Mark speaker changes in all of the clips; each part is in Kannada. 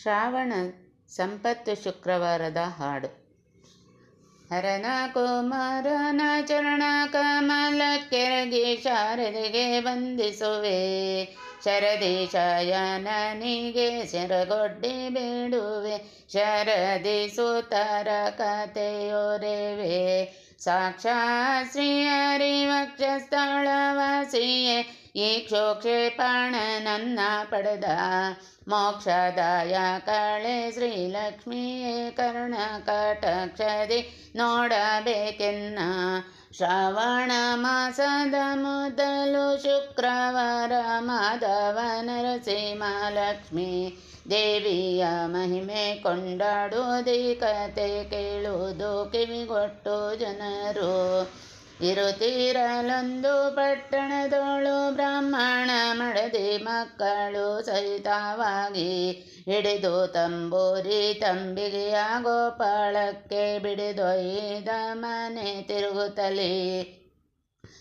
Speaker 1: ಶ್ರಾವಣ ಸಂಪತ್ತು ಶುಕ್ರವಾರದ ಹಾಡು. ಹರನ ಕುಮಾರನ ಚರಣ ಕಮಲ ಕೆರಗಿ ಶಾರದೆಗೆ ವಂದಿಸುವೆ. ಶರದಿ ಶಯನನಿಗೆ ಸೆರಗೊಡ್ಡಿ ಬೇಡುವೆ. ಶರದಿ ಸುತರ ಕಥೆಯೊರೆವೆ. ಸಾಕ್ಷಾತ್ ಶ್ರೀ ಹರಿವಕ್ಷಸ್ಥಳವಾಸಿಯೇ ಈ ಕ್ಷೋಕ್ಷೇಪಣ ನನ್ನ ಪಡೆದ ಮೋಕ್ಷದಾಯ ಕಳೆ ಶ್ರೀಲಕ್ಷ್ಮಿಯೇ ಕರ್ಣ ಕಟಕ್ಷದಿ ನೋಡಬೇಕೆನ್ನ ಶ್ರವಣ ಮಾಸದ ಮೊದಲು ಶುಕ್ರವಾರ ಮಾಧವ ನರಸಿಂಹಲಕ್ಷ್ಮಿ ದೇವಿಯ ಮಹಿಮೆ ಕೊಂಡಾಡುವುದೇ ಕತೆ ಕೇಳುವುದು ಕಿವಿಗೊಟ್ಟು ಜನರು. ಇರುತ್ತಿರಲೊಂದು ಪಟ್ಟಣದೋಳು ಬ್ರಾಹ್ಮಣ ಮಡದಿ ಮಕ್ಕಳು ಸಹಿತವಾಗಿ ಹಿಡಿದು ತಂಬೂರಿ ತಂಬಿಗೆಯ ಗೋಪಾಳಕ್ಕೆ ಬಿಡಿದೊಯ್ದ ಮನೆ ತಿರುಗುತ್ತಲೇ.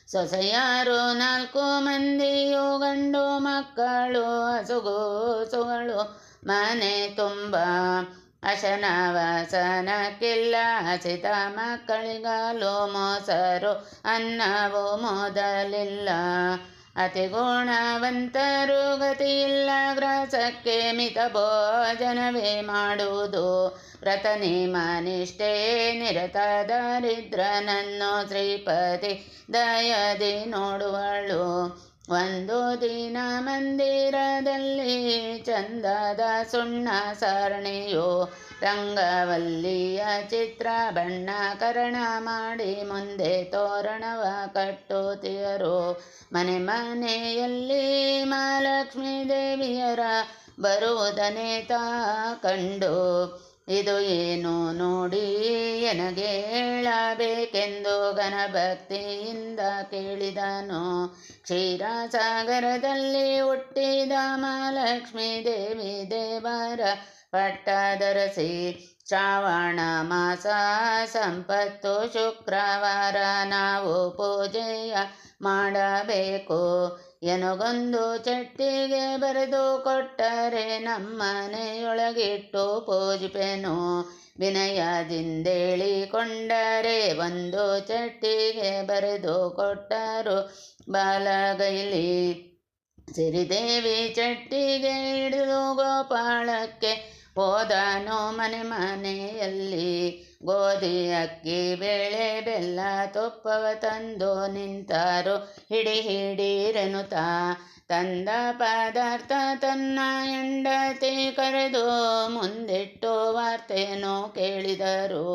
Speaker 1: ಸೊಸೆಯಾರು ನಾಲ್ಕು ಮಂದಿಯು ಗಂಡು ಮಕ್ಕಳು ಹಸುಗೂಸುಗಳು ಮನೆ ತುಂಬ ಅಶನವಸನಕ್ಕಿಲ್ಲ ಹಸಿತ ಮಕ್ಕಳಿಗಲು ಮೊಸರು ಅನ್ನವು ಮೊದಲಿಲ್ಲ. ಅತಿ ಗುಣವಂತರು ಗತಿಯಿಲ್ಲ ಗ್ರಾಸಕ್ಕೆ ಮಿತ ಭೋಜನವೇ ಮಾಡುವುದು. ವ್ರತ ನಿಷ್ಠೆ ನಿರತ ದರಿದ್ರನನ್ನು ಶ್ರೀಪತಿ ದಯದಿ ನೋಡುವಳು. ಒಂದು ದಿನ ಮಂದಿರದಲ್ಲಿ ಚಂದದ ಸುಣ್ಣ ಸರಣಿಯು ರಂಗವಲ್ಲಿಯ ಚಿತ್ರ ಬಣ್ಣಕರಣ ಮಾಡಿ ಮುಂದೆ ತೋರಣವ ಕಟ್ಟುತ್ತಿಯರು ಮನೆ ಮನೆಯಲ್ಲಿ ಮಹಾಲಕ್ಷ್ಮೀ ದೇವಿಯರ ಬರುವುದನೇತ ತಾ ಕಂಡು ಇದು ಏನು ನೋಡಿ ನನಗೆ ಹೇಳಬೇಕೆಂದು ಘನಭಕ್ತಿಯಿಂದ ಕೇಳಿದನು. ಕ್ಷೀರಸಾಗರದಲ್ಲಿ ಹುಟ್ಟಿದ ಮಹಾಲಕ್ಷ್ಮೀ ದೇವಿ ದೇವರ ಪಟ್ಟದರಸಿ ಶ್ರಾವಣ ಮಾಸ ಸಂಪತ್ತು ಶುಕ್ರವಾರ ನಾವು ಪೂಜೆಯ ಮಾಡಬೇಕು. ಎನಗೊಂದು ಚಟ್ಟಿಗೆ ಬರೆದು ಕೊಟ್ಟರೆ ನಮ್ಮನೆಯೊಳಗಿಟ್ಟು ಪೂಜಿಪೆನು. ವಿನಯದಿಂದೇಳಿಕೊಂಡರೆ ಒಂದು ಚಟ್ಟಿಗೆ ಬರೆದು ಕೊಟ್ಟರು ಬಾಲಗೈಲಿ. ಸಿರಿದೇವಿ ಚಟ್ಟಿಗೆ ಹಿಡಿದು ಗೋಪಾಳಕ್ಕೆ ಹೋದನು ಮನೆ ಮನೆಯಲ್ಲಿ. ಗೋಧಿ ಅಕ್ಕಿ ಬೆಳೆ ಬೆಲ್ಲ ತೊಪ್ಪವ ತಂದು ನಿಂತರು. ಹಿಡಿ ಹಿಡಿರೆನುತ ತಂದ ಪದಾರ್ಥ ತನ್ನ ಹೆಂಡತಿ ಕರೆದು ಮುಂದಿಟ್ಟು ವಾರ್ತೆಯನ್ನು ಕೇಳಿದರು.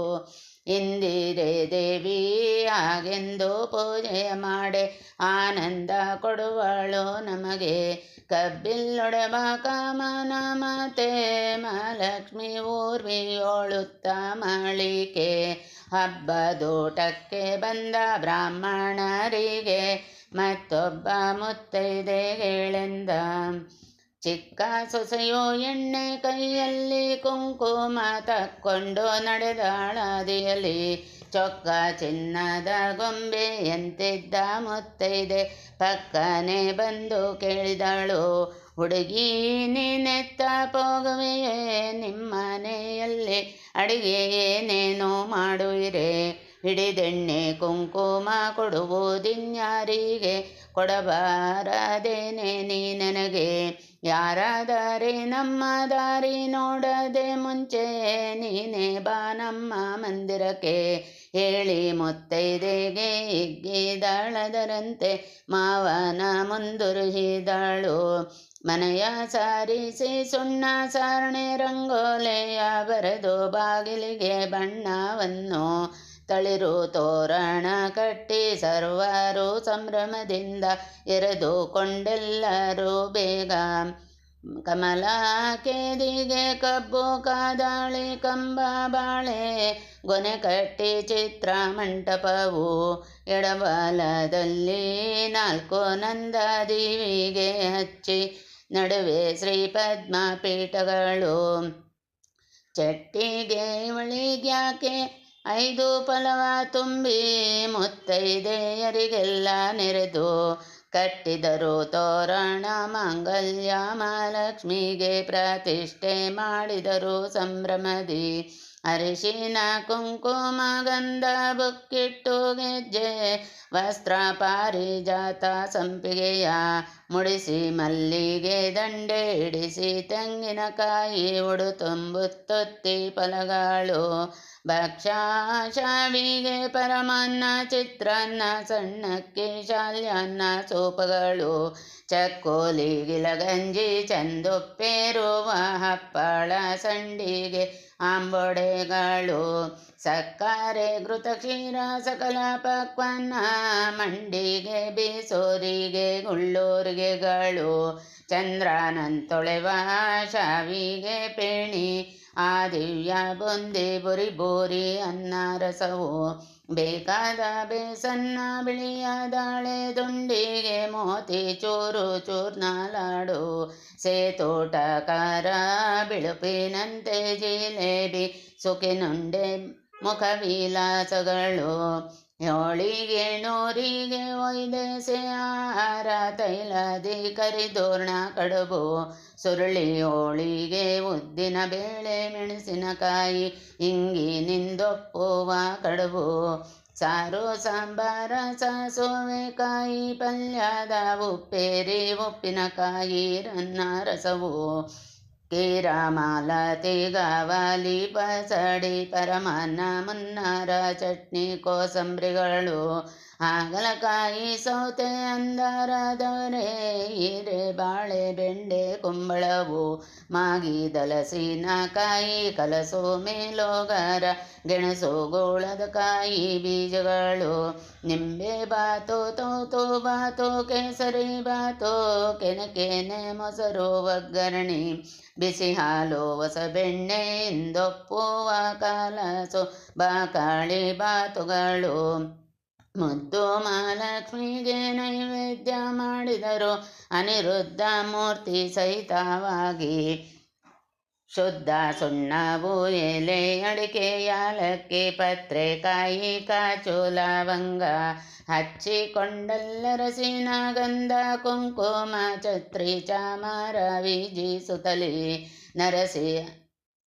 Speaker 1: ಇಂದಿರೆ ದೇವಿ ಹಾಗೆಂದು ಪೂಜೆ ಮಾಡಿ ಆನಂದ ಕೊಡುವಳು ನಮಗೆ. ಕಬ್ಬಿಲ್ಲೊಡಬ ಕಾಮನ ಮಾತೆ, ಮಹಾಲಕ್ಷ್ಮಿ ಊರ್ವಿಯೋಳುತ್ತ ಮಳಿಕೆ. ಹಬ್ಬದೂಟಕ್ಕೆ ಬಂದ ಬ್ರಾಹ್ಮಣರಿಗೆ ಮತ್ತೊಬ್ಬ ಮುತ್ತೈದೆಗಳೆಂದ ಚಿಕ್ಕ ಸೊಸೆಯೋ ಎಣ್ಣೆ ಕೈಯಲ್ಲಿ ಕುಂಕುಮ ತಕ್ಕೊಂಡು ನಡೆದಾಳದಿಯಲಿ. ಚೊಕ್ಕ ಚಿನ್ನದ ಗೊಂಬೆ ಎಂತಿದ್ದ ಮುತ್ತೈದೆ ಪಕ್ಕನೆ ಬಂದು ಕೇಳಿದಳು. ಹುಡುಗಿ, ನೀನೆತ್ತ ಪೋಗುವೆಯೇ? ನಿಮ್ಮನೆಯಲ್ಲಿ ಅಡಿಗೆ ಏನೇನು ಮಾಡುವಿರೆ? ಹಿಡಿದೆಣ್ಣೆ ಕುಂಕುಮ ಕೊಡುವುದಿನ್ಯಾರಿಗೆ? ಕೊಡಬಾರದೇನೆ ನೀ ನನಗೆ. ಯಾರಾದರೆ ನಮ್ಮ ದಾರಿ ನೋಡದೆ ಮುಂಚೆ ನೀನೇ ಬಾ ನಮ್ಮ ಮಂದಿರಕ್ಕೆ. ಹೇಳಿ ಮುತ್ತೈದೆಗೆ ಹಿಗ್ಗಿದಾಳದರಂತೆ ಮಾವನ ಮುಂದುರುಹಿದಾಳು ಮನೆಯ ಸಾರಿಸಿ ಸುಣ್ಣ ಸಾರಣೆ ರಂಗೋಲೆಯ ಬರೆದು ಬಾಗಿಲಿಗೆ ಬಣ್ಣವನ್ನು ತಳಿರು ತೋರಣ ಕಟ್ಟಿ ಸರ್ವರು ಸಂಭ್ರಮದಿಂದ ಎರೆದುಕೊಂಡೆಲ್ಲರೂ ಬೇಗ. ಕಮಲ ಕೇದಿಗೆ ಕಬ್ಬು ಕಾದಾಳಿ ಕಂಬ ಬಾಳೆ, ಗೊನೆ ಕಟ್ಟಿ ಚಿತ್ರ ಮಂಟಪವು ಎಡಬಲದಲ್ಲಿ ನಾಲ್ಕು ದೇವಿಗೆ ಹಚ್ಚಿ ನಡುವೆ ಶ್ರೀ ಪದ್ಮ ಪೀಠಗಳು ಚಟ್ಟಿಗೆ ಇವಳಿಗ್ಯಾಕೆ ಐದು ಫಲವ ತುಂಬಿ ಮುತ್ತೈದೆಯರಿಗೆಲ್ಲ ನೆರೆದು ಕಟ್ಟಿದರು ತೋರಣ ಮಾಂಗಲ್ಯ ಮಹಾಲಕ್ಷ್ಮಿಗೆ ಪ್ರತಿಷ್ಠೆ ಮಾಡಿದರು ಸಂಭ್ರಮದಿ. ಅರಿಶಿನ, ಕುಂಕುಮ, ಗಂಧ, ಬುಕ್ಕಿಟ್ಟು, ಗೆಜ್ಜೆ, ವಸ್ತ್ರ, ಪಾರಿಜಾತ ಸಂಪಿಗೆಯ ಮುಡಿಸಿ ಮಲ್ಲಿಗೆ ದಂಡೆ ಹಿಡಿಸಿ ತೆಂಗಿನಕಾಯಿ ಉಡು ತುಂಬುತ್ತೊತ್ತಿ ಫಲಗಳು ಭಕ್ಷ ಶಾವಿಗೆ ಪರಮಾನ್ನ, ಚಿತ್ರಾನ್ನ, ಸಣ್ಣಕ್ಕೆ ಶಾಲ್ಯಾನ್ನ, ಸೋಪಗಳು, ಚಕ್ಕೋಲಿ ಗಿಲಗಂಜಿ ಚಂದೊಪ್ಪೇರುವ ಹಪ್ಪಳ, ಸಂಡಿಗೆ, ಆಂಬೊಡೆಗಳು, ಸಕ್ಕರೆ ಘೃತ ಕ್ಷೀರ ಸಕಲ ಪಕ್ವನ್ನ, ಮಂಡಿಗೆ, ಬೀಸೋರಿಗೆ, ಗುಳ್ಳೋರಿಗೆಗಳು, ಚಂದ್ರನಂತೊಳೆವ, ಶಾವಿಗೆ, ಪೇಣಿ ಆ ದಿವ್ಯ ಬೊಂದೆ ಬುರಿ ಬೋರಿ ಅನ್ನ ರಸವು. ಬೇಕಾದ ಬೇಸನ್ನ ಬಿಳಿಯ ದಾಳೆ ದುಂಡಿಗೆ ಮೋತಿ ಚೂರು ಚೂರ್ನ ಲಾಡು. ಸೇತೋಟಕಾರ ಬಿಳುಪಿನಂತೆ ಜಿಲೇಬಿ ಸುಖಿನುಂಡೆ ಮುಖವಿಲಾಸಗಳು ಹೋಳಿಗೆ ನೋರಿಗೆ ಒಯ್ದೆಸೆ ಆಹಾರ ತೈಲದಿ ಕರಿದೋರ್ಣ ಕಡುಬು. ಸುರುಳಿ ಹೋಳಿಗೆ ಉದ್ದಿನ ಬೇಳೆ ಮೆಣಸಿನಕಾಯಿ ಇಂಗಿನಿಂದೊಪ್ಪುವ ಕಡುಬು. ಸಾರು, ಸಾಂಬಾರ, ಸಾಸುವೆಕಾಯಿ, ಪಲ್ಯದ ಉಪ್ಪೇರಿ, ಉಪ್ಪಿನಕಾಯಿ, ರನ್ನ, ರಸವು. తీరమాల తీగవలి పసడి పరమన్నమున్నార చట్నీ కోసం మృగళు ಹಾಗಲಕಾಯಿ ಸೌತೆ ಅಂದರ ದೊರೆ ಹೀರೆ, ಬಾಳೆ, ಬೆಂಡೆ, ಕುಂಬಳವು ಮಾಗಿ ದಲಸಿನ ಕಾಯಿ ಕಲಸೋ ಮೇಲೋಗರ, ಗೆಣಸು ಗೋಳದ ಕಾಯಿ ಬೀಜಗಳು. ನಿಂಬೆ ಬಾತು, ತೋತು ಬಾತು, ಕೇಸರಿ ಬಾತು, ಕೆನೆ ಮೊಸರು ಒಗ್ಗರಣೆ, ಬಿಸಿ ಹಾಲು ಹೊಸಬೆಣ್ಣೆ ಇಂದೊಪ್ಪುವ ಕಲಸು, ಬಾಕಾಳಿ ಬಾತುಗಳು. ಮುದ್ದು ಮಹಾಲಕ್ಷ್ಮಿಗೆ ನೈವೇದ್ಯ ಮಾಡಿದರು. ಅನಿರುದ್ಧ ಮೂರ್ತಿ ಸಹಿತವಾಗಿ ಶುದ್ಧ ಸುಣ್ಣವು ಎಲೆ ಅಡಿಕೆ ಯಾಲಕ್ಕಿ ಪತ್ರೆ ಕಾಯಿ ಕಾಚು ಲವಂಗ ಹಚ್ಚಿಕೊಂಡಲ್ಲರಸಿನ ಗಂಧ ಕುಂಕುಮ ಛತ್ರಿ ಚಾಮರ ಸುತಲಿ ನರಸಿ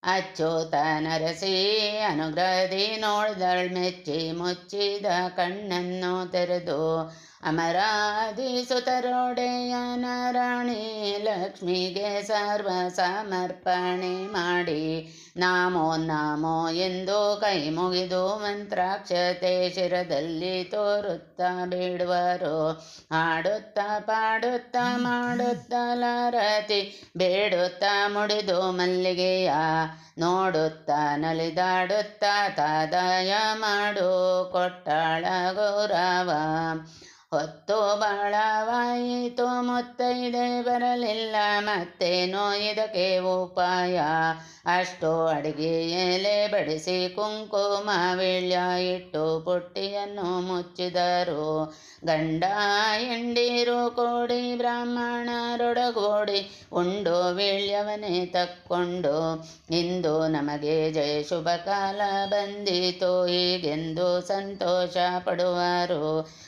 Speaker 1: ಅಚ್ಚೋತ ನರಸಿ ಅನುಗ್ರಹದಿ ನೋಡ್ದಳ್ ಮೆಚ್ಚಿ ಮುಚ್ಚಿದ ಕಣ್ಣನ್ನು ತೆರೆದು ಅಮರಾದಿ ಸುತರೊಡೆಯ ನಾರಾಣಿ ಲಕ್ಷ್ಮಿಗೆ ಸರ್ವ ಸಮರ್ಪಣೆ ಮಾಡಿ. ನಾಮೋ ನಾಮೋ ಎಂದು ಕೈ ಮುಗಿದು ಮಂತ್ರಾಕ್ಷತೆ ಶಿರದಲ್ಲಿ ತೋರುತ್ತಾ ಬಿಡುವರು. ಹಾಡುತ್ತಾ ಪಾಡುತ್ತಾ ಮಾಡುತ್ತಾ ಲಾರತಿ, ಬೇಡುತ್ತಾ ಮುಡಿದು ಮಲ್ಲಿಗೆಯ, ನೋಡುತ್ತಾ ನಲಿದಾಡುತ್ತಾ ತಾದಾಯ ಮಾಡು ಕೊಟ್ಟಾಳ ಗೌರವ. ಹೊತ್ತು ಬಾಳವಾಯಿತು ಮುತ್ತೈದೆ ಬರಲಿಲ್ಲ, ಮತ್ತೆ ಇದಕ್ಕೆ ಉಪಾಯ? ಅಷ್ಟು ಅಡಿಗೆ ಎಲೆ ಬಡಿಸಿ ಕುಂಕುಮ ವೀಳ್ಯ ಇಟ್ಟು ಪುಟ್ಟಿಯನ್ನು ಮುಚ್ಚಿದರು. ಗಂಡ ಎಂಡಿರು ಕೋಡಿ ಬ್ರಾಹ್ಮಣರೊಡಗೋಡಿ ಉಂಡು ವೀಳ್ಯವನೇ ತಕ್ಕೊಂಡು, ಇಂದು ನಮಗೆ ಜಯ ಶುಭ ಕಾಲ ಬಂದಿತು, ಹೀಗೆಂದು ಸಂತೋಷ ಪಡುವರು.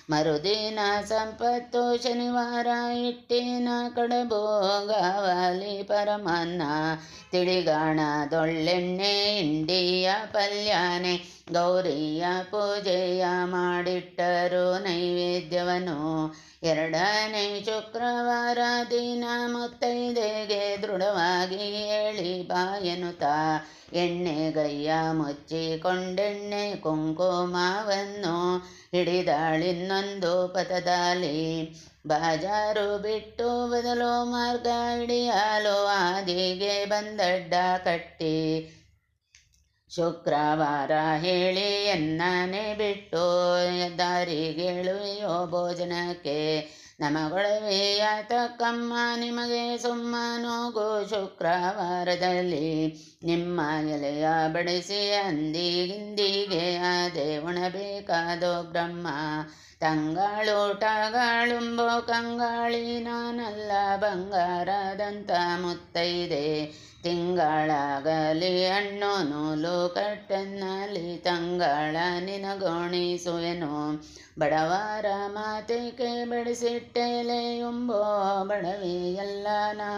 Speaker 1: ಮರುದಿನ ಸಂಪತ್ತು ಶನಿವಾರ ಇಟ್ಟೇನ ಕಡಬು ಗಾವಲಿ ಪರಮಾನ್ನ ತಿಳಿಗಾಣದೊಳ್ಳೆಣ್ಣೆ ಇಂಡಿಯ ಪಲ್ಯಾನೆ. ಗೌರಿಯ ಪೂಜೆಯ ಮಾಡಿಟ್ಟರು ನೈವೇದ್ಯವನು. ಎರಡನೇ ಶುಕ್ರವಾರ ದಿನ ಮುತ್ತೈದೆಗೆ ದೃಢವಾಗಿ ಹೇಳಿ ಬಾಯನುತ ಎಣ್ಣೆಗೈಯ ಮುಚ್ಚಿಕೊಂಡೆಣ್ಣೆ ಕುಂಕುಮವನ್ನು ಹಿಡಿದಾಳಿನ್ನೊಂದು ಪಥದಲ್ಲಿ. ಬಾಜಾರು ಬಿಟ್ಟು ಬದಲು ಮಾರ್ಗ ಹಿಡಿಯಲು ಆದಿಗೆ ಬಂದಡ್ಡ ಕಟ್ಟಿ ಶುಕ್ರವಾರ ಹೇಳಿ ಎನ್ನನೆ ಬಿಟ್ಟು ದಾರಿಗೆಳುವೆಯೋ ಭೋಜನಕ್ಕೆ ನಮಗೊಳವೆಯ ತಕ್ಕಮ್ಮ ನಿಮಗೆ ಸುಮ್ಮನೋಗು ಶುಕ್ರವಾರದಲ್ಲಿ ನಿಮ್ಮ ಎಲೆಯ ಬಡಿಸಿ ಅಂದಿಗಿಂದಿಗೆ ಅದೇ ಉಣಬೇಕಾದೋ ಬ್ರಹ್ಮ. ತಂಗಾಳೂಟಗಾಳುಂಬೋ ಕಂಗಾಳಿ, ನಾನಲ್ಲ ಬಂಗಾರದಂತ ಮುತ್ತೈದೆ. ತಿಂಗಳಾಗಲಿ ಹಣ್ಣು ನೂಲು ಕಟ್ಟೆನ್ನಲಿ ತಂಗಳ ನಿನಗೋಣಿಸುವೆನು. ಬಡವರ ಮಾತಿಗೆ ಬೆಳೆಸಿಟ್ಟೆಲೆಯುಂಬೋ ಬಡವಿ ಎಲ್ಲ ನಾ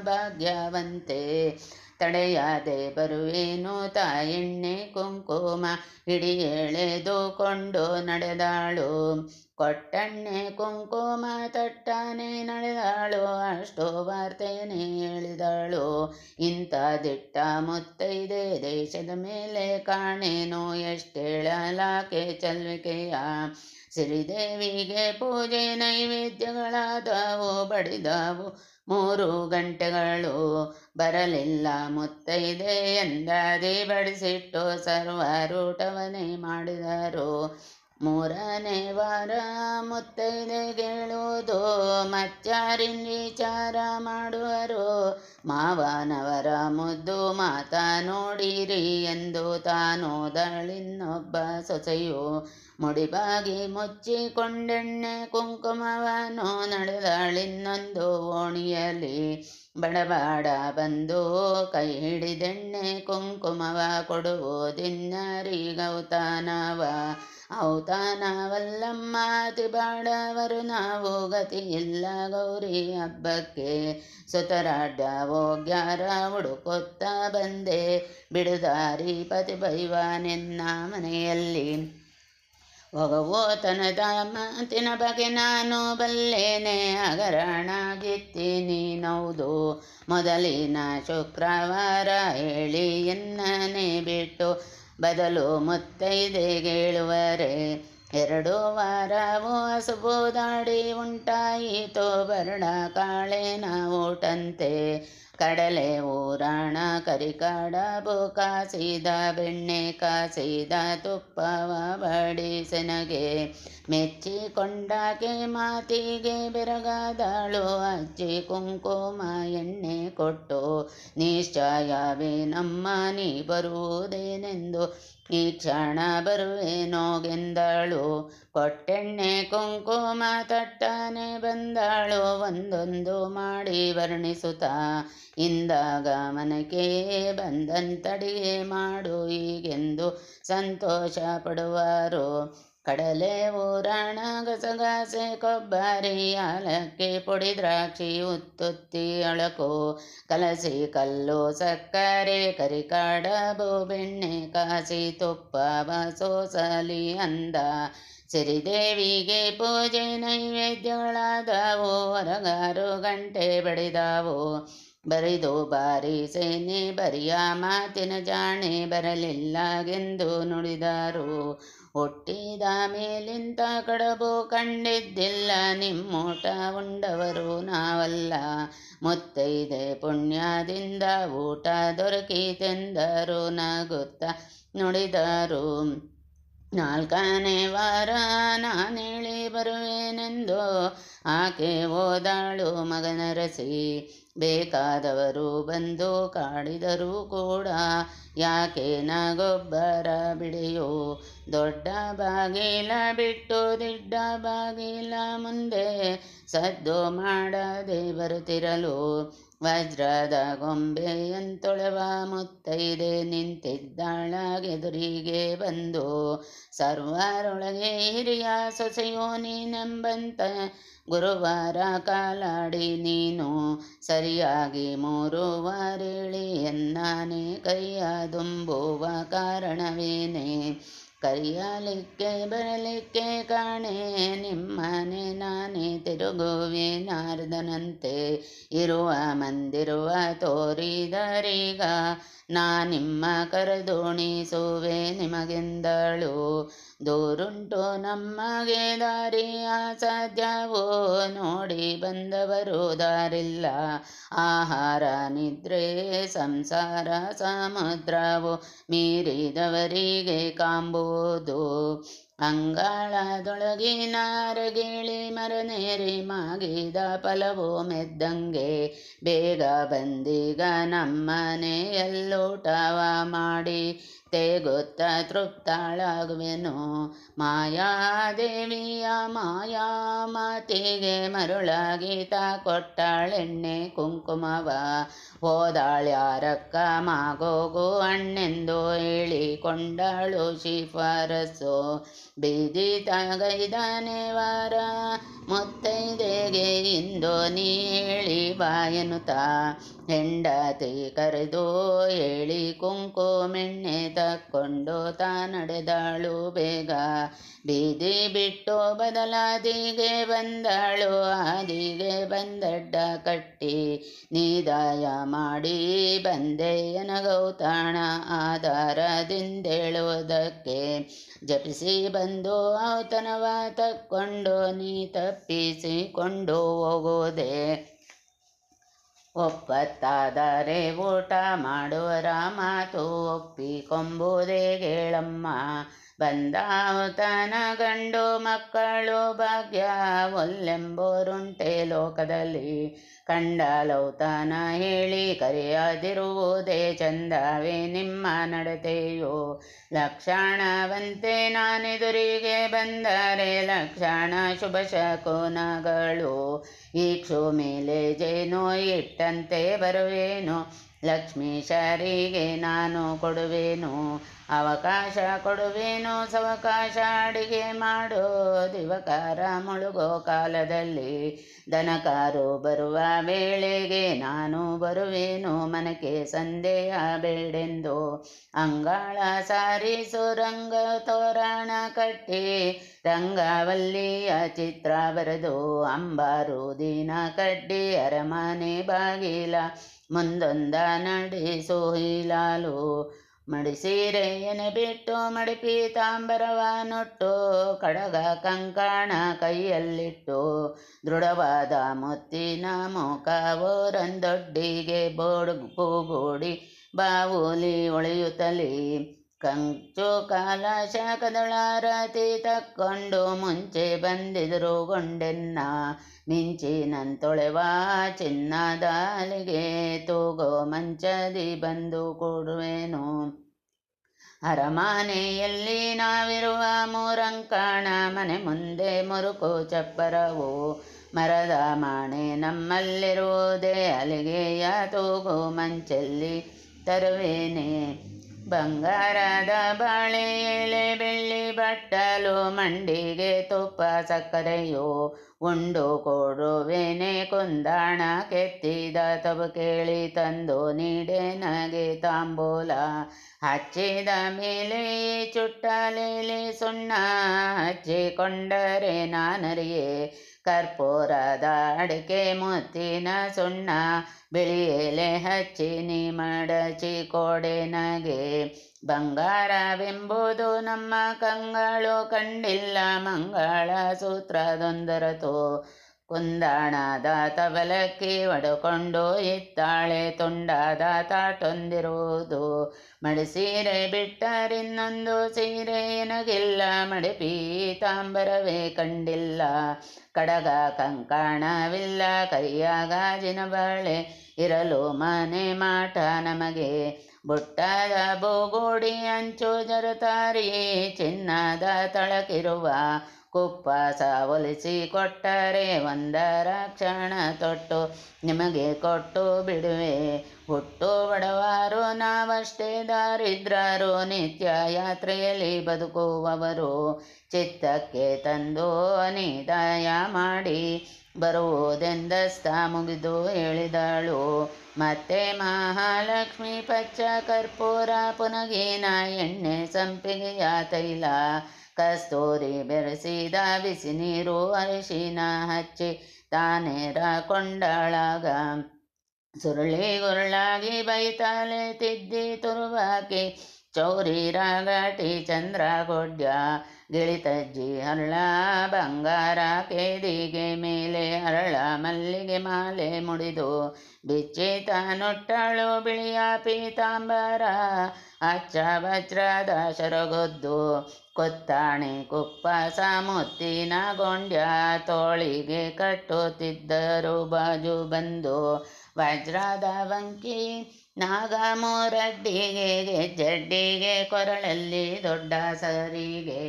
Speaker 1: ಭಾಗ್ಯವಂತೆ. ತಡೆಯದೆ ಬರುವೇನು ತಾಯೆಣ್ಣೆ ಕುಂಕುಮ ಹಿಡಿಯೆಳೆದುಕೊಂಡು ನಡೆದಾಳು. ಕೊಟ್ಟಣ್ಣೆ ಕುಂಕುಮ ತಟ್ಟನೆ ನಡೆದಾಳು, ಅಷ್ಟು ವಾರ್ತೆನೆ ಹೇಳಿದಾಳು. ಇಂಥ ದಿಟ್ಟ ಮುತ್ತೈದೆ ದೇಶದ ಮೇಲೆ ಕಾಣೇನು ಎಷ್ಟೇಳಲಾಕೆ ಚಲ್ವಿಕೆಯ. ಸಿರಿದೇವಿಗೆ ಪೂಜೆ ನೈವೇದ್ಯಗಳಾದವು, ಬಡಿದವು ಮೂರು ಗಂಟೆಗಳು. ಬರಲಿಲ್ಲ ಮುತ್ತೈದೆ ಎಂದಾದಿ ಬಡಿಸಿಟ್ಟು ಸರ್ವರೂಟವನೇ ಮಾಡಿದರು. ಮೂರನೇ ವಾರ ಮುತ್ತೈದೆಗೇಳುವುದು ಮಚ್ಚಾರಿನ್ ವಿಚಾರ ಮಾಡುವರು. ಮಾವನವರ ಮುದ್ದು ಮಾತಾ ನೋಡಿರಿ ಎಂದು ತಾನೋದಳಿನ್ನೊಬ್ಬ ಸೊಸೆಯು ಮುಡಿಬಾಗಿ ಮುಚ್ಚಿಕೊಂಡೆಣ್ಣೆ ಕುಂಕುಮವನ್ನು ನಡೆದಳಿನ್ನೊಂದು ಓಣಿಯಲ್ಲಿ ಬಡಬಾಡ ಬಂದು ಕೈ ಹಿಡಿದೆಣ್ಣೆ ಕುಂಕುಮವ ಕೊಡುವುದಿನ್ನರಿಗೌತಾನವ ಔತಾನವಲ್ಲಮ್ಮ ಅತಿ ಬಾಡವರು ನಾವು ಗತಿ ಇಲ್ಲ ಗೌರಿ ಹಬ್ಬಕ್ಕೆ. ಸುತರಾಡ್ಯ ಹೋಗ್ಯಾರ ಹುಡುಕೊತ್ತ ಬಂದೆ. ಬಿಡುದಾರಿ ಪತಿ ಬೈವಾನೆನ್ನ ಮನೆಯಲ್ಲಿ. ಹೋಗವೋ ತನದ ಮಾತಿನ ಬಗ್ಗೆ ನಾನು ಬಲ್ಲೇನೆ ಹಗರಣಾಗಿತ್ತೀನಿ ನೌದು ಮೊದಲಿನ ಶುಕ್ರವಾರ ಹೇಳಿ ಎನ್ನನೆ ಬಿಟ್ಟು, ಬದಲು ಮುತ್ತೈದೆಗೇಳುವರೆ ಎರಡು ವಾರವೂ ಹಸುಬುದಾಡಿ ಉಂಟಾಯಿತು ಬರಡ ಕಾಳೆನ ಊಟಂತೆ. ಕಡಲೆ ಊರಾಣ ಕರಿಕಡಬು ಕಾಸಿದ, ಬೆಣ್ಣೆ ಕಾಸಿದ, ತುಪ್ಪವ ಬಡಿಸೆನಗೆ ಮೆಚ್ಚಿಕೊಂಡಾಕೆ ಮಾತಿಗೆ ಬೆರಗಾದಳು. ಅಜ್ಜಿ ಕುಂಕುಮ ಎಣ್ಣೆ ಕೊಟ್ಟು, ನಿಶ್ಚಯವೇ ನಮ್ಮ ನೀ ಬರುವುದೇನೆಂದು ಈ ಕ್ಷಣ ಬರುವೆನೋಗೆಂದಳು ಕೊಟ್ಟೆಣ್ಣೆ ಕುಂಕುಮ ತಟ್ಟನೆ ಬಂದಳು. ಒಂದೊಂದು ಮಾಡಿ ವರ್ಣಿಸುತ್ತಾ ಇಂದಾಗ ಮನಕ್ಕೆ ಬಂದಂತಡಿಗೆ ಮಾಡು. ಹೀಗೆಂದು ಸಂತೋಷ ಪಡುವರು. ಕಡಲೆ ಊರಾಣ ಗಸಗಸೆ, ಕೊಬ್ಬರಿ ಅಲಕ್ಕಿ ಪುಡಿ, ದ್ರಾಕ್ಷಿ, ಉತ್ತುತ್ತಿ, ಅಳಕು, ಕಲಸಿ, ಕಲ್ಲು, ಸಕ್ಕರೆ ಕರಿಕಡಬು ಬೆಣ್ಣೆ ಕಾಸಿ, ತುಪ್ಪ, ಬಸೋಸಲಿ, ಅಂದ. ಸಿರಿದೇವಿಗೆ ಪೂಜೆ, ನೈವೇದ್ಯಗಳಾದವು, ಹೊರಗಾರು ಗಂಟೆ ಬಡಿದಾವು. ಬರಿದು ಬಾರಿ ಸೇನೆ, ಬರಿಯ ಮಾತಿನ ಜಾಣೆ ಬರಲಿಲ್ಲಗೆಂದು ನುಡಿದರು. ಹುಟ್ಟಿದ ಮೇಲಿಂತ ಕಡಬು ಕಂಡಿದ್ದಿಲ್ಲ. ನಿಮ್ಮೋಟ ಉಂಡವರು ನಾವಲ್ಲ. ಮುತ್ತೈದೆ ಪುಣ್ಯದಿಂದ ಊಟ ದೊರಕಿತೆಂದರು ನಗುತ್ತ ನುಡಿದರು. ನಾಲ್ಕನೇ ವಾರ ನಾನೇಳಿ ಬರುವೆನೆಂದು, ಆಕೆ ಓದಾಳು ಮಗನರಸಿ. ಬೇಕಾದವರು ಬಂದು ಕಾಡಿದರೂ ಕೂಡ ಯಾಕೆ ನಗೊಬ್ಬರ ಬಿಡೆಯೋ? ದೊಡ್ಡ ಬಾಗಿಲ ಬಿಟ್ಟು ದಿಡ್ಡ ಬಾಗಿಲ ಮುಂದೆ ಸದ್ದು ಮಾಡದೆ ಬರುತ್ತಿರಲು ವಜ್ರದ ಗೊಂಬೆಯಂತೊಳೆವ ಮುತ್ತೈದೆ ನಿಂತಿದ್ದಾಳಗೆದುರಿಗೆ ಬಂದು ಸರ್ವರೊಳಗೆ ಹಿರಿಯ ಸೊಸೆಯೋ ನೀನೆಂಬಂತ ಗುರುವಾರ ಕಾಲಾಡಿ ನೀನು ಸರಿಯಾಗಿ ಮೂರು ವಾರಿಳಿ ಎನ್ನಾನೆ ಕೈಯ ದುಂಬುವ ಕಾರಣವೇನೆ ಕರೆಯಲಿಕ್ಕೆ ಬರಲಿಕ್ಕೆ ಕಾಣೆ ನಿಮ್ಮನೆ ನಾನೇ ತಿರುಗುವೆ ನಾರದನಂತೆ. ಇರುವ ಮಂದಿರುವ ತೋರಿದರೀಗ ನಾ ನಿಮ್ಮ ಕರೆದೋಣಿಸುವೆ ನಿಮಗೆಂದಳು. ದೂರುಂಟು ನಮಗೆ ದಾರಿಯ ಸಾಧ್ಯವೋ ನೋಡಿ ಬಂದವರು ದಾರಿಲ್ಲ. ಆಹಾರ, ನಿದ್ರೆ, ಸಂಸಾರ, ಸಮುದ್ರವು ಮೀರಿದವರಿಗೆ ಕಾಂಬುವುದು ಅಂಗಾಳದೊಳಗಿನ ನಾರಗೇಳಿ ಮರನೇರಿ ಮಾಗಿದ ಫಲವು ಮೆದ್ದಂಗೆ. ಬೇಗ ಬಂದೀಗ ನಮ್ಮನೆಯಲ್ಲೂಟವ ಮಾಡಿ, ತೇಗುತ್ತ ತೃಪ್ತಾಳಾಗುವೆನು. ಮಾಯಾದೇವಿಯ ಮಾಯಾ ಮಾತಿಗೆ ಮರುಳಾಗೀತ ಕೊಟ್ಟಾಳೆಣ್ಣೆ ಕುಂಕುಮವ. ಹೋದಾಳ್ಯಾರಕ್ಕ ಮಾಗೋಗು ಅಣ್ಣೆಂದು ಹೇಳಿಕೊಂಡಾಳು ಶಿಫಾರಸು. ಬೀದಿ ತಾಗೈದಾನೆ ವಾರ, ಮುತ್ತೈದೆಗೆ ಇಂದು ನೀ ಹೇಳಿ ಬಾಯನುತ ಹೆಂಡತಿ ಕರೆದು ಹೇಳಿ ಕುಂಕುಮೆಣ್ಣೆ ತಕ್ಕೊಂಡು ತಾ ನಡೆದಾಳು ಬೇಗ. ಬೀದಿ ಬಿಟ್ಟು ಬದಲಾದಿಗೆ ಬಂದಾಳು ಆದಿಗೆ ಬಂದಡ್ಡ ಕಟ್ಟಿ. ನಿದಾಯ ಮಾಡಿ ಬಂದೆಯನ ಗೌತಾಣ, ಆಧಾರದಿಂದೇಳುವುದಕ್ಕೆ. ಜಪಿಸಿ ಬಂದು ಔತಣವ ತಕ್ಕೊಂಡು ನೀ ತಪ್ಪಿಸಿಕೊಂಡು ಹೋಗುವುದೇ? ಒಪ್ಪತ್ತಾದರೆ ಊಟ ಮಾಡುವರ ಮಾತು ಒಪ್ಪಿಕೊಂಬುದೇ ಗೇಳಮ್ಮ ಬಂದಾವತನ ಗಂಡು ಮಕ್ಕಳು ಭಾಗ್ಯ ಒಲ್ಲೆಂಬೋರುಂಟೆ ಲೋಕದಲ್ಲಿ. ಕಂಡಲೌತನ ಹೇಳಿ ಕರೆಯದಿರುವುದೇ ಚಂದವೇ ನಿಮ್ಮ ನಡತೆಯೋ. ಲಕ್ಷಣವಂತೆ ನಾನೆದುರಿಗೆ ಬಂದರೆ ಲಕ್ಷಣ ಶುಭ ಶಕುನಗಳು. ಈಕ್ಷು ಮೇಲೆ ಜೇನು ಇಟ್ಟಂತೆ ಬರುವೇನು. ಲಕ್ಷ್ಮೀಶರಿಗೆ ನಾನು ಕೊಡುವೆನು, ಅವಕಾಶ ಕೊಡುವೆನು, ಸವಕಾಶ ಅಡಿಗೆ ಮಾಡೋ. ದಿವಕಾರ ಮುಳುಗೋ ಕಾಲದಲ್ಲಿ ದನಕಾರು ಬರುವ ವೇಳೆಗೆ ನಾನು ಬರುವೆನು, ಮನಕ್ಕೆ ಸಂದೇಹ ಬೇಡೆಂದು. ಅಂಗಾಳ ಸಾರಿ ಸುರಂಗ ತೋರಣ ಕಟ್ಟಿ, ರಂಗವಲ್ಲಿಯ ಚಿತ್ರ ಬರೆದು, ಅಂಬಾರು ದಿನ ಕಡ್ಡಿ ಅರಮನೆ ಬಾಗಿಲ ಮುಂದೊಂದ ನಡೆಸು ಹಿಲಾಲು ಮಡಿಸೀರೆಯನೆ ಬಿಟ್ಟು ಮಡಿಪಿ ತಾಂಬರವ ನೊಟ್ಟು ಕಡಗ ಕಂಕಣ ಕೈಯಲ್ಲಿಟ್ಟು ದೃಢವಾದ ಮುತ್ತಿನ ಮುಖವೋರಂದೊಡ್ಡಿಗೆ ಬೋಡು ಪೂಗೂಡಿ ಬಾವುಲಿ ಒಳೆಯುತ್ತಲಿ. ಕಂಚು ಕಾಲ ಶಾಖದಳಾರತಿ ತಕ್ಕೊಂಡು ಮುಂಚೆ ಬಂದಿದ್ರುಗೊಂಡೆನ್ನ ಮಿಂಚಿನಂತೊಳೆವ ಚಿನ್ನದಾಲಿಗೆ ತೂಗೋ ಮಂಚದಿ ಬಂದು ಕೊಡುವೆನು. ಅರಮನೆಯಲ್ಲಿ ನಾವಿರುವ ಮೂರಂಕಣ ಮನೆ ಮುಂದೆ ಮುರುಕು ಚಪ್ಪರವು. ಮರದ ಮಾಣೆ ನಮ್ಮಲ್ಲಿರುವುದೇ ಅಲಿಗೆಯ ತೂಗು ಮಂಚಲ್ಲಿ ತರುವೇನೆ. ಬಂಗಾರದ ಬಾಳೆ ಎಲೆ ಬೆಳ್ಳಿ ಬಟ್ಟಲು ಮಂಡಿಗೆ ತುಪ್ಪ ಸಕ್ಕರೆಯೋ ಉಂಡು ಕೊಡುವೆನೆ ಕುಂದಾಣ ಕೆತ್ತಿದ ತಬು ಕೇಳಿ ತಂದು ನೀಡೆ ನಗೆ ತಾಂಬೂಲ. ಹಚ್ಚಿದ ಮೇಲೆ ಚುಟ್ಟಲೇಲಿ ಸುಣ್ಣ ಹಚ್ಚಿಕೊಂಡರೆ ನಾನರಿಯೇ ಕರ್ಪೂರದ ಅಡಿಕೆ ಮುತ್ತಿನ ಸುಣ್ಣ ಬಿಳಿ ಎಲೆ ಹಚ್ಚಿ ನೀ ಮಡಚಿ ಕೊಡೆ ನಗೆ. ಬಂಗಾರವೆಂಬುದು ನಮ್ಮ ಕಂಗಳು, ಕಂಡಿಲ್ಲ ಮಂಗಳ ಸೂತ್ರದೊಂದರತು. ಕುಂದಾಣದ ತಬಲಕ್ಕಿ ಒಡಕೊಂಡು ಇತ್ತಾಳೆ ತುಂಡಾದ ತಾಟೊಂದಿರುವುದು. ಮಡಿಸೀರೆ ಬಿಟ್ಟರಿನ್ನೊಂದು ಸೀರೆ ಎನಗಿಲ್ಲ. ಮಡಿಪಿ ತಾಂಬರವೇ ಕಂಡಿಲ್ಲ. ಕಡಗ ಕಂಕಣವಿಲ್ಲ. ಕೈಯ ಗಾಜಿನ ಬಾಳೆ ಇರಲು ಮನೆ ಮಾಟ ನಮಗೆ. ಬುಟ್ಟದ ಬೋಗೋಡಿ ಅಂಚು ಜರತಾರಿ ಚಿನ್ನದ ತಳಕಿರುವ ಕುಪ್ಪಸ ಒಲಿಸಿ ಕೊಟ್ಟರೆ ಒಂದರ ಕ್ಷಣ ತೊಟ್ಟು ನಿಮಗೆ ಕೊಟ್ಟು ಬಿಡುವೆ. ಹುಟ್ಟು ಬಡವಾರು ನಾವಷ್ಟೇ ದಾರಿದ್ರರು, ನಿತ್ಯ ಯಾತ್ರೆಯಲ್ಲಿ ಬದುಕುವವರು. ಚಿತ್ತಕ್ಕೆ ತಂದು ನಿದಾಯ ಮಾಡಿ ಬರುವುದೆಂದಸ್ತ ಮುಗಿದು ಹೇಳಿದಳು. ಮತ್ತೆ ಮಹಾಲಕ್ಷ್ಮಿ ಪಚ್ಚ ಕರ್ಪೂರ ಪುನಗಿನ ಎಣ್ಣೆ ಸಂಪಿಗೆಯ ತೈಲ ಕಸ್ತೂರಿ ಬೆರೆಸಿದ ಬಿಸಿ ನೀರು ಅರಿಶಿನ ಹಚ್ಚಿ ತಾನೇರ ಕೊಂಡಳಾಗ ಸುರುಳಿ ಗುರುಳಾಗಿ ಬೈತಾಲೆ ತಿದ್ದಿ ತುರುವಾಕಿ ಚೌರಿ ರಾಗಟಿ ಚಂದ್ರ ಗೊಡ್ಯ ಗಿಳಿತಜ್ಜಿ ಹರಳ ಬಂಗಾರ ಕೇದಿಗೆ ಮೇಲೆ ಹರಳ ಮಲ್ಲಿಗೆ ಮಾಲೆ ಮುಡಿದು ಬಿಚ್ಚಿತ ನೊಟ್ಟಳು ಬಿಳಿಯ ಪೀತಾಂಬರ. ಅಚ್ಚ ವಜ್ರದ ಶರಗೊದ್ದು ಕೊತ್ತಾಣಿ ಕುಪ್ಪ ಸಾಮುತ್ತಿನ ಗೊಂಡ್ಯ ತೋಳಿಗೆ ಕಟ್ಟುತ್ತಿದ್ದರು. ಬಾಜು ಬಂದು ವಜ್ರದ ವಂಕಿ ನಾಗಮೂರಡ್ಡಿಗೆ ಜಡ್ಡಿಗೆ ಕೊರಳಲ್ಲಿ ದೊಡ್ಡ ಸರಿಗೆ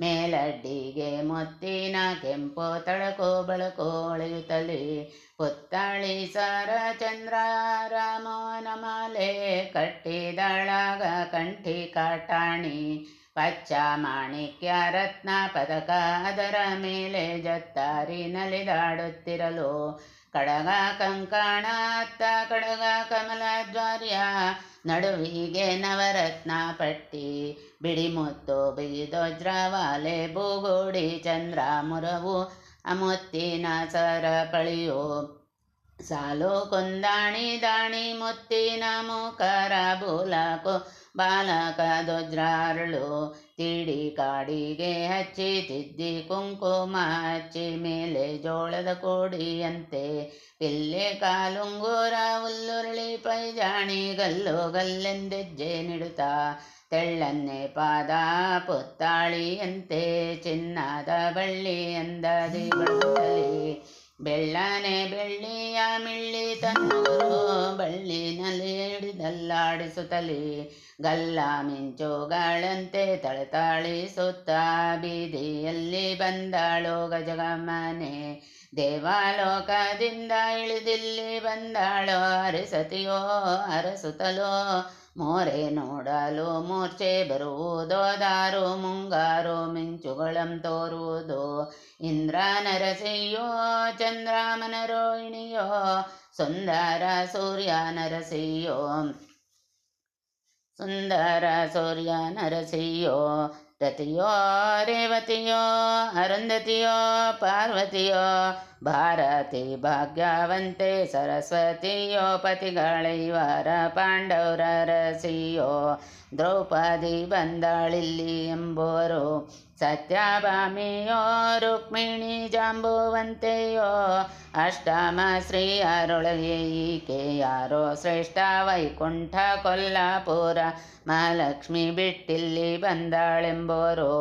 Speaker 1: ಮೇಲಡ್ಡಿಗೆ ಮೊತ್ತಿನ ಕೆಂಪು ತಳಕು ಬಳಕು ಒಳಿಯುತ್ತಲಿ ಪುತ್ತಳಿ ಸರ ಚಂದ್ರ ರಾಮೋನ ಮಾಲೆ ಕಟ್ಟಿದಳಾಗ ಕಂಠಿ ಕಾಟಾಣಿ ಪಚ್ಚ ಮಾಣಿಕ್ಯ ರತ್ನ ಪದಕ ಅದರ ಮೇಲೆ ಜತ್ತಾರಿ ನಲಿದಾಡುತ್ತಿರಲು ಕಡಗ ಕಂಕಣ ಅತ್ತ ಕಡಗ ಕಮಲ ದ್ವಾರ್ಯ ನಡುವಿಗೆ ನವರತ್ನ ಪಟ್ಟಿ, ಬಿಡಿಮುತ್ತು ಬಿಗಿದೊಜ್ರವಾಲೆ ಬೂಗೋಡಿ, ಚಂದ್ರ, ಮುರವು ಅಮುತ್ತಿನ ಸರಪಳಿಯು ಸಾಲು, ಕುಂದಾಣಿ, ದಾಣಿ, ಮುತ್ತಿನ ಮುಖರ ಬೂಲಕು ಬಾಲಕ ದೊಜ್ರಾರಳು ತಿಡಿ ಕಾಡಿಗೆ ಹಚ್ಚಿ ತಿದ್ದಿ ಕುಂಕುಮ ಹಚ್ಚಿ ಮೇಲೆ ಜೋಳದ ಕೋಡಿಯಂತೆ ಪಿಲ್ಲೆ ಕಾಲುಂಗೂರ ಹುಲ್ಲುರುಳಿ ಪೈಜಾಣಿ ಗಲ್ಲು ಗಲ್ಲೆಂದೆಜ್ಜೆ ನಿಡುತ್ತ ತೆಳ್ಳನ್ನೆ ಪಾದ ಪುತ್ತಾಳಿಯಂತೆ ಚಿನ್ನದ ಬಳ್ಳಿ ಅಂದದಿ ಬಳಸಲಿ ಬೆಳ್ಳನೆ ಬೆಳ್ಳಿಯ ಮಿಳ್ಳಿ ತನ್ನೂರು ಬಳ್ಳಿನಲ್ಲಿ ಹಿಡಿದಲ್ಲಾಡಿಸುತ್ತಲೇ ಗಲ್ಲ ಮಿಂಚುಗಳಂತೆ ತಳತಾಳಿಸುತ್ತ ಬೀದಿಯಲ್ಲಿ ಬಂದಾಳು ಗಜಗಮ್ಮನೆ ದೇವಾಲೋಕದಿಂದ ಇಳಿದಿಲ್ಲಿ ಬಂದಾಳೋ ಅರಸತಿಯೋ ಅರಸುತ್ತಲೋ ಮೋರೆ ನೋಡಲು ಮೂರ್ಛೆ ಬರುವುದೋ, ದಾರು ಮುಂಗಾರು ಮಿಂಚುಗಳಂ ತೋರುವುದು. ಇಂದ್ರ ನರಸಿಯೋ, ಚಂದ್ರಮನ ರೋಹಿಣಿಯೋ, ಸುಂದರ ಸೂರ್ಯ ನರಸಿಯೋ, ಸುಂದರ ಸೂರ್ಯ ನರಸಿಯೋ ರತಿಯೋ ರೇವತಿಯೋ ಅರುಂಧತಿಯೋ ಪಾರ್ವತಿಯೋ ಭಾರತಿ ಭಾಗ್ಯವಂತೆ ಸರಸ್ವತಿಯೋ ಪತಿಗಳೈವರ ಪಾಂಡವರ ರಸಿಯೋ ದ್ರೌಪದಿ ಬಂದಾಳಿಲ್ಲಿ ಎಂಬುವರು ಸತ್ಯಭಾಮಿಯೋ ರುಕ್ಮಿಣಿ ಜಾಂಬುವಂತೆಯೋ ಅಷ್ಟಮ ಶ್ರೀ ಈಕೆ ಯಾರೋ ಶ್ರೇಷ್ಠ ವೈಕುಂಠ ಕೊಲ್ಲಾಪುರ ಮಹಾಲಕ್ಷ್ಮಿ ಬಿಟ್ಟಿಲ್ಲಿ ಬಂದಾಳೆಂಬೋರು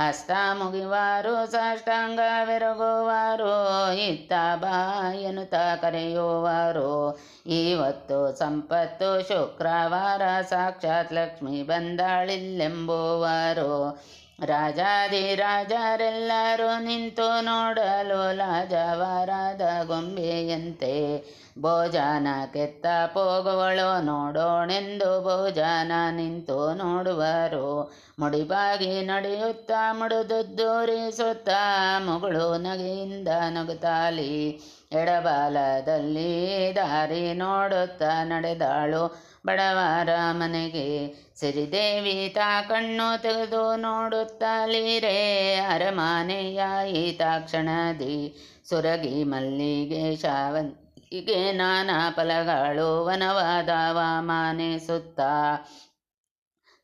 Speaker 1: ಹಸ್ತ ಮುಗಿವಾರು ಸಾಷ್ಟಾಂಗವೆರಗುವಾರು, ಇತ್ತ ಬಾ ಎನ್ನುತ್ತ ಕರೆಯುವಾರು. ಇವತ್ತು ಸಂಪತ್ತು ಶುಕ್ರವಾರ ಸಾಕ್ಷಾತ್ ಲಕ್ಷ್ಮಿ ಬಂದಾಳಿಲ್ಲೆಂಬುವರು ರಾಜಾದಿರಾಜರೆಲ್ಲರೂ ನಿಂತು ನೋಡಲು ಲಾಜವಾರದ ಗೊಂಬೆಯಂತೆ ಭೋಜನ ಕೆತ್ತ ಪೋಗವಳು ನೋಡೋಣೆಂದು ಭೋಜನ ನಿಂತು ನೋಡುವರು. ಮುಡಿಬಾಗಿ ನಡೆಯುತ್ತಾ ಮುಡಿದುದ್ದೂರಿಸುತ್ತ ಮುಗಳು ನಗೆಯಿಂದ ನಗುತ್ತಾಲಿ ಎಡಬಾಲದಲ್ಲಿ ದಾರಿ ನೋಡುತ್ತ ನಡೆದಾಳು ಬಡವರ ಮನೆಗೆ. ಸಿರಿದೇವಿ ತಾ ಕಣ್ಣು ತೆಗೆದು ನೋಡುತ್ತಲೀರೇ ಅರಮನೆಯ ಈ ತಾಕ್ಷಣದಿ ಸುರಗಿ ಮಲ್ಲಿಗೆ ಶಾವಂತಿಗೆ ನಾನಾ ಫಲಗಳು ವನವಾದ ವಾಮಾನಿಸುತ್ತ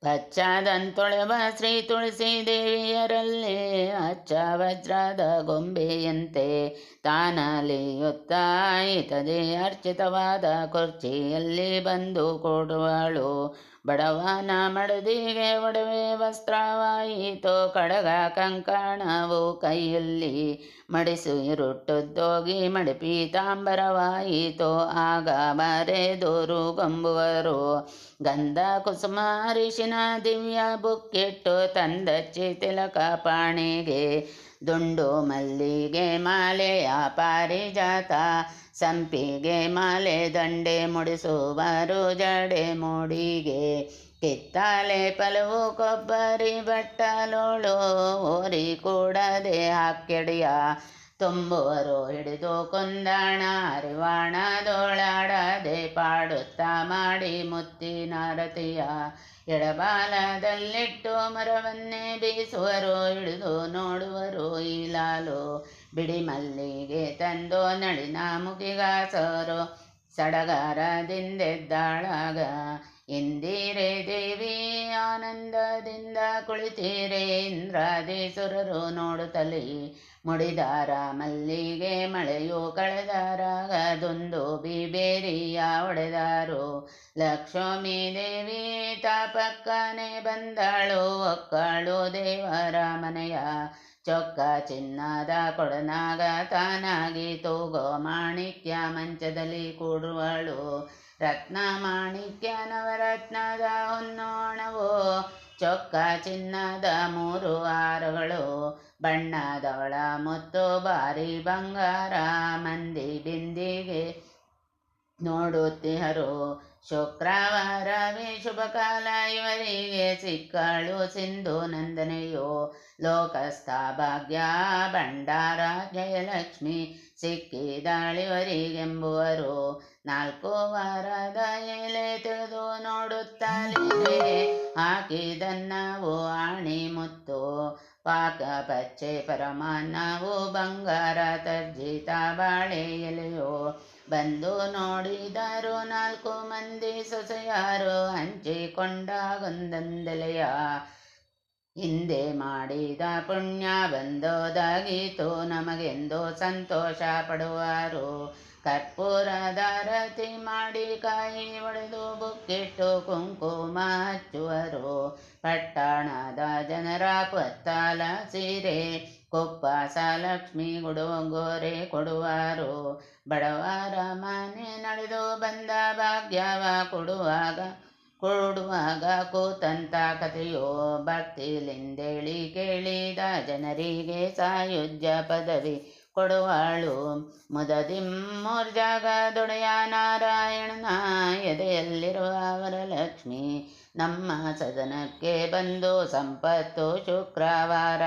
Speaker 1: ಪಚ್ಚಾದಂತೊಳೆವ ಶ್ರೀ ತುಳಸಿ ದೇವಿಯರಲ್ಲಿ, ಅಚ್ಚ ವಜ್ರದ ಗೊಂಬೆಯಂತೆ ತಾನಲಿಯುತ್ತಾಯಿತದೆ ಅರ್ಚಿತವಾದ ಕುರ್ಚಿಯಲ್ಲಿ ಬಂದು ಕೊಡುವಳು. ಬಡವನ ಮಡದಿಗೆ ಒಡವೆ ವಸ್ತ್ರವಾಯಿತು. ಕಡಗ ಕಂಕಣವು ಕೈಯಲ್ಲಿ ಮಡಿಸು ಇರುಟ್ಟುದ್ದೋಗಿ ಮಡಪಿ ತಾಂಬರವಾಯಿತು. ಆಗ ಬರೆದೋರು ಗೊಂಬುವರು, ಗಂಧ ಕುಸುಮ ಅರಿಶಿನ ದಿವ್ಯ ಬುಕ್ಕಿಟ್ಟು ತಂದಚ್ಚಿ ತಿಲಕ ಪಾಣಿಗೆ ದುಂಡು ಮಲ್ಲಿಗೆ ಮಾಲೆಯ ಪಾರಿಜಾತ ಸಂಪಿಗೆ ಮಾಲೆ ದಂಡೆ ಮುಡಿಸುವರು ಜಡೆ ಮೂಡಿಗೆ. ಕಿತ್ತಾಲೆ ಪಲವು ಕೊಬ್ಬರಿ ಬಟ್ಟಲೋಳು ಹೋರಿ ಕೂಡದೆ ಹಾಕ್ಯಡಿಯ. ತುಂಬುವರು ಹಿಡಿದು ಕೊಂದಾಣ ಅರಿವಾಣದೋಳಾಡದೆ ಪಾಡುತ್ತಾ ಮಾಡಿ ಮುತ್ತಿನಾರತಿಯ ಎಡಬಾಲದಲ್ಲಿಟ್ಟು ಮರವನ್ನೇ ಬೀಸುವರು, ಹಿಡಿದು ನೋಡುವರು ಈ ಲಾಲು ಬಿಡಿ ಮಲ್ಲಿಗೆ ತಂದು ನಳಿನ ಮುಗಿಗಾಸರು. ಸಡಗಾರದಿಂದೆದ್ದಾಳಾಗ ದೇವಿ ಆನಂದದಿಂದ ಕುಳಿತೀರೆ ಇಂದ್ರಾದೇಶ್ವರರು ನೋಡುತ್ತಲೇ ಮುಡಿದಾರ ಮಲ್ಲಿಗೆ ಮಳೆಯು ಕಳೆದಾರಾಗದೊಂದು ಬಿಬೇರಿಯ ಒಡೆದಾರು ಲಕ್ಷ್ಮೀ ದೇವಿ ತಾಪಕ್ಕನೆ ಬಂದಾಳು, ಒಕ್ಕಳು ದೇವರ ಮನೆಯ ಚೊಕ್ಕ ಚಿನ್ನದ ಕೊಡನಾಗ ತಾನಾಗಿ ತೂಗೋ ಮಾಣಿಕ್ಯ ಮಂಚದಲ್ಲಿ ಕೂಡುವಳು. ರತ್ನ ಮಾಣಿಕ್ಯ ನವರತ್ನದ ಹೊನ್ನೋಣವು ಚೊಕ್ಕ ಚಿನ್ನದ ಮೂರು ಆರುಗಳು ಬಣ್ಣದವಳ ಮುತ್ತು ಬಾರಿ ಬಂಗಾರ. ಮಂದಿ ಬಿಂದಿಗೆ ನೋಡುತ್ತಿಹರು. ಶುಕ್ರವಾರವೇ ಶುಭ ಕಾಲ, ಇವರಿಗೆ ಸಿಕ್ಕಳು ಸಿಂಧು ನಂದನೆಯು. ಲೋಕಸ್ಥ ಭಾಗ್ಯ ಭಂಡಾರ, ಜಯಲಕ್ಷ್ಮಿ ಸಿಕ್ಕಿದಾಳಿವರಿಗೆಂಬುವರು. ನಾಲ್ಕು ವಾರದ ಎಲೆ ತೆಗೆದು ನೋಡುತ್ತಲೇ ಹಾಕಿದನ್ನವು ಆಣಿ ಮುತ್ತು, ಪಾಕ ಪಚ್ಚೆ ಪರಮಾನ್ನವು ಬಂಗಾರ ತರ್ಜಿತ ಬಾಳೆ ಎಲೆಯೋ. ಬಂದು ನೋಡಿದರು ನಾಲ್ಕು ಮಂದಿ ಸೊಸೆಯಾರು ಹಂಚಿಕೊಂಡಾಗೊಂದೊಂದೆಲೆಯ. ಹಿಂದೆ ಮಾಡಿದ ಪುಣ್ಯ ಬಂದೋದಾಗಿತು ನಮಗೆಂದು ಸಂತೋಷ ಪಡುವರು. ಕರ್ಪೂರದಾರತಿ ಮಾಡಿ ಕಾಯಿ ಒಡೆದು ಬುಕ್ಕಿಟ್ಟು ಕುಂಕುಮ ಹಚ್ಚುವರು ಪಟ್ಟಣದ ಜನರ ಪತ್ತಾಲ ಸೀರೆ ಕೊಪ್ಪಾಸ ಲಕ್ಷ್ಮಿ ಗುಡುಗೋರೆ ಕೊಡುವರು. ಬಡವರ ಮನೆ ನಡೆದು ಬಂದ ಭಾಗ್ಯವ ಕೊಡುವಾಗ ಕೊಡುವಾಗ ಕೂತಂತ ಕಥೆಯೋ ಭಕ್ತಿಲಿಂದೇಳಿ ಕೇಳಿದ ಜನರಿಗೆ ಸಾಯುಜ್ಯ ಪದವಿ. ಕೊಡುವಾಳು. ಮುದದಿಮ್ಮೂರ್ಜಾಗ ದೊಡೆಯ ನಾರಾಯಣನ ಎದೆಯಲ್ಲಿರುವ ವರಲಕ್ಷ್ಮಿ ನಮ್ಮ ಸದನಕ್ಕೆ ಬಂದು ಸಂಪತ್ತು ಶುಕ್ರವಾರ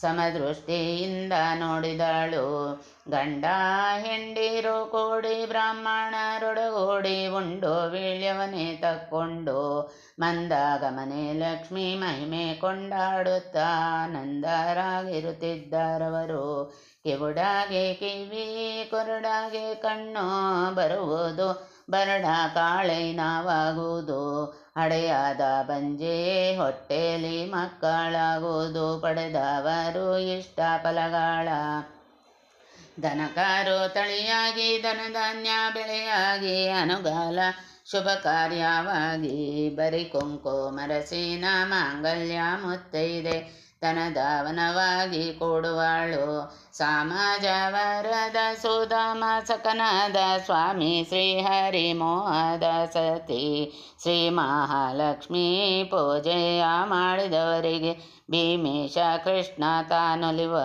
Speaker 1: ಸಮದೃಷ್ಟಿಯಿಂದ ನೋಡಿದಳು. ಗಂಡ ಹೆಂಡಿರು ಕೂಡಿ ಬ್ರಾಹ್ಮಣರೊಡಗೂಡಿ ಉಂಡು ವೀಳ್ಯವನೇ ತಕ್ಕೊಂಡು ಮಂದಾಗಮನೆ ಲಕ್ಷ್ಮಿ ಮಹಿಮೆ ಕೊಂಡಾಡುತ್ತಾ ನಂದರಾಗಿರುತ್ತಿದ್ದರವರು. ಕಿವುಡಾಗೆ ಕಿವಿ, ಕೊರಡಾಗೆ ಕಣ್ಣು ಬರುವುದು. ಬರಡ ಕಾಳೈನವಾಗುವುದು ಹಡೆಯಾದ ಬಂಜೆ ಹೊಟ್ಟೆಲಿ ಮಕ್ಕಳಾಗುವುದು. ಪಡೆದವರು ಇಷ್ಟ ಫಲಗಳ ದನಕಾರು ತಳಿಯಾಗಿ, ಧನಧಾನ್ಯ ಬೆಳೆಯಾಗಿ, ಅನುಗಾಲ ಶುಭ ಕಾರ್ಯವಾಗಿ ಬರಿ ಕುಂಕುಮರಸಿನ ಮಾಂಗಲ್ಯ ಮುತ್ತೈದೆ. ಧನಧಾವನವಾಗಿ ಕೊಡುವಳು. ಸಮಾಜವರದ ಸುಧಾಮ ಸಕನದ ಸ್ವಾಮಿ ಶ್ರೀಹರಿ ಮೋಹದ ಸತಿ ಶ್ರೀ ಮಹಾಲಕ್ಷ್ಮೀ ಪೂಜೆಯ ಮಾಡಿದವರಿಗೆ ಭೀಮೇಶ ಕೃಷ್ಣ ತಾನೊಲಿವ.